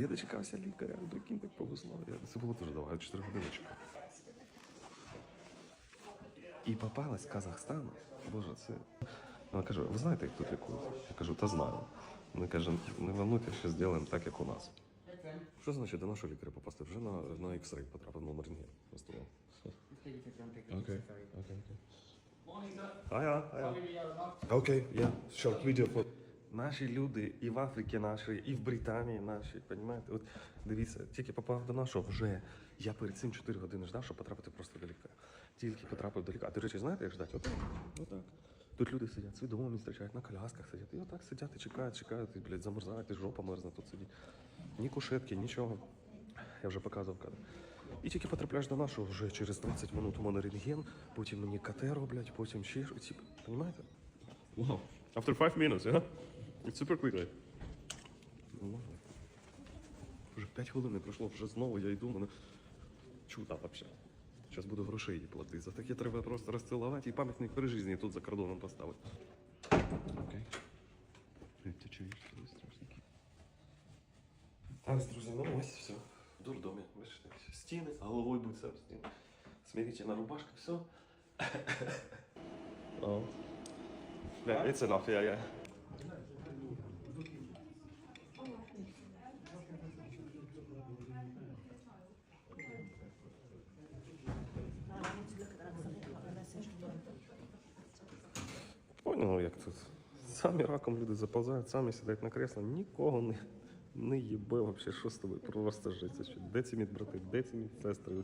Я дочекався лікаря, прикинь, так повезло. Я, це було дуже довго, я 4 години чекав. І попалась з Казахстану. Боже, це. Вона каже, ви знаєте, як тут лікують? Я кажу, та знаю. Вони каже, не волнуйтесь, що зробимо так, як у нас. Що значить до нашого лікаря попасти? Вже на, на X-ray потрапив на рентген. Окей, окей, окей. Ая, ая. Окей, я short video for... Наші люди і в Африці наші, і в Британії наші, розумієте? От дивіться, тільки попав до нашого вже. Я перед цим 4 години ждав, щоб потрапити просто до лікаря. Тільки потрапив до лікаря. А до речі, знаєте, як ждати? Отак. Отак. Тут люди сидять, свідомі зустрічають, на колясках сидять. І отак сидять і чекають, чекають, і, блядь, замерзають, і жопа мерзне тут сидіть. Ні кушетки, нічого. Я вже показував кадр. І тільки потрапляєш до нашого вже через 20 минут у мене рентген, потім мені КТ роблять, потім ще. Типу, Понімаєте? Wow. After 5 minutes, yeah? It's super quickly. Ну, Вже 5 хвилин не пройшло, вже знову я йду, мене чудо взагалі. Зараз буду грошей їй платити. За таке треба просто розцілувати і пам'ятник при житті тут за кордоном поставити. Окей. Ти чуєш, що страшненькі? Так, друзі, ну ось все. В дурдомі. Бачите, стіни, а головою будь сам стіни. Смирительна рубашка, все. oh. Yeah, it's enough, yeah, yeah. Понял, як тут. Самі раком люди заповзають, самі сідають на кресло, нікого не, не їбе взагалі, що з тобою, просто життя. Де ці медбрати, де ці медсестри?